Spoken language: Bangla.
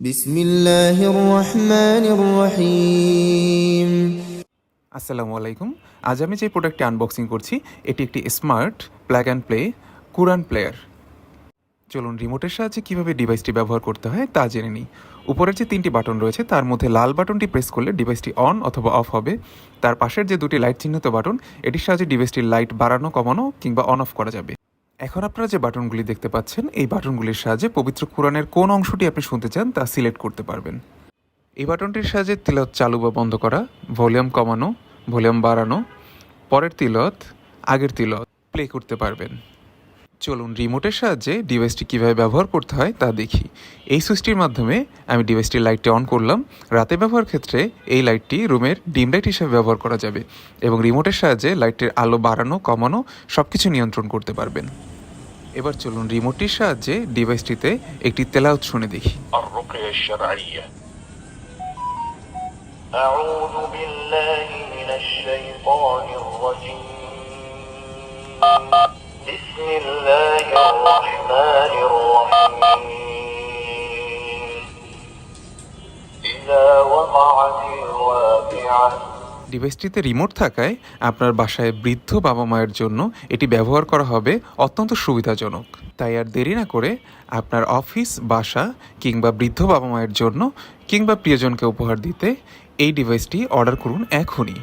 বিসমিল্লাহির রহমানির আসসালামু আলাইকুম। আজ আমি যে প্রোডাক্টটি আনবক্সিং করছি, এটি একটি স্মার্ট প্ল্যাগ অ্যান্ড প্লে কুরান প্লেয়ার চলুন রিমোটের সাহায্যে কীভাবে ডিভাইসটি ব্যবহার করতে হয় তা জেনে নিই। উপরের যে তিনটি বাটন রয়েছে, তার মধ্যে লাল বাটনটি প্রেস করলে ডিভাইসটি অন অথবা অফ হবে। তার পাশের যে দুটি লাইট চিহ্নিত বাটন এটির সাহায্যে ডিভাইসটির লাইট বাড়ানো, কমানো কিংবা অন অফ করা যাবে। এখন আপনারা যে বাটনগুলি দেখতে পাচ্ছেন, এই বাটনগুলির সাহায্যে পবিত্র কোরআনের কোন অংশটি আপনি শুনতে চান তা সিলেক্ট করতে পারবেন। এই বাটনটির সাহায্যে তিলত চালু বা বন্ধ করা, ভলিউম কমানো, ভলিউম বাড়ানো, পরের তিলত আগের তিলত প্লে করতে পারবেন। চলুন রিমোটের সাহায্যে ডিভাইসটি কীভাবে ব্যবহার করতে হয় তা দেখি এই সুইচটির মাধ্যমে আমি ডিভাইসটির লাইটটি অন করলাম রাতে ব্যবহার ক্ষেত্রে এই লাইটটি রুমের ডিম লাইট হিসেবে ব্যবহার করা যাবে এবং রিমোটের সাহায্যে লাইটের আলো বাড়ানো কমানো সব কিছু নিয়ন্ত্রণ করতে পারবেন এবার চলুন রিমোটটির সাহায্যে ডিভাইসটিতে একটি তেলাওত শুনে দেখি الرقية الشرعية أعوذ بالله من الشيطان الرجيم بسم الله الرحمن الرحيم إذا وقعت الواقعة ডিভাইসটিতে রিমোট থাকায় আপনার বাসায় বৃদ্ধ বাবা মায়ের জন্য এটি ব্যবহার করা হবে অত্যন্ত সুবিধাজনক তাই আর দেরি না করে আপনার অফিস বাসা কিংবা বৃদ্ধ বাবা মায়ের জন্য কিংবা প্রিয়জনকে উপহার দিতে এই ডিভাইসটি অর্ডার করুন এখনই